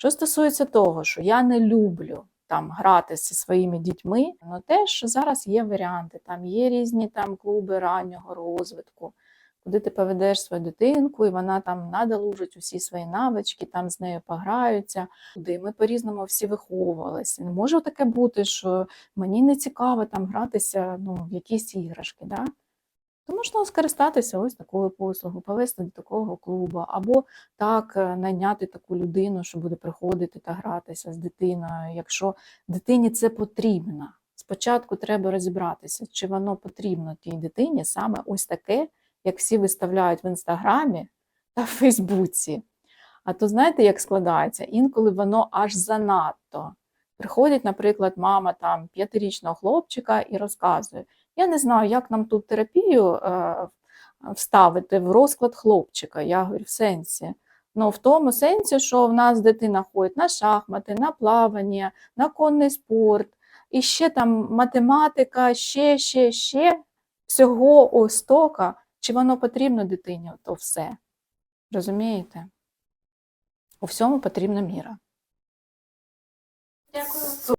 Що стосується того, що я не люблю там грати зі своїми дітьми, ну теж зараз є варіанти. Там є різні там клуби раннього розвитку, куди ти поведеш свою дитинку, і вона там надолужить усі свої навички, там з нею пограються. Куди ми по-різному всі виховувалися. Не може таке бути, що мені не цікаво там гратися ну, в якісь іграшки. Да? То можна скористатися ось такою послугою, повести до такого клубу, або так е, найняти таку людину, що буде приходити та гратися з дитиною, якщо дитині це потрібно. Спочатку треба розібратися, чи воно потрібно тій дитині саме ось таке, як всі виставляють в інстаграмі та в Фейсбуці. А то знаєте, як складається? Інколи воно аж занадто. Приходить, наприклад, мама там п'ятирічного хлопчика і розказує: я не знаю, як нам тут терапію е, вставити в розклад хлопчика. Я говорю, в сенсі. Ну, в тому сенсі, що в нас дитина ходить на шахмати, на плавання, на конний спорт, і ще там математика, ще, ще, ще всього ось тока. Чи воно потрібно дитині? То все. Розумієте? У всьому потрібна міра. Дякую.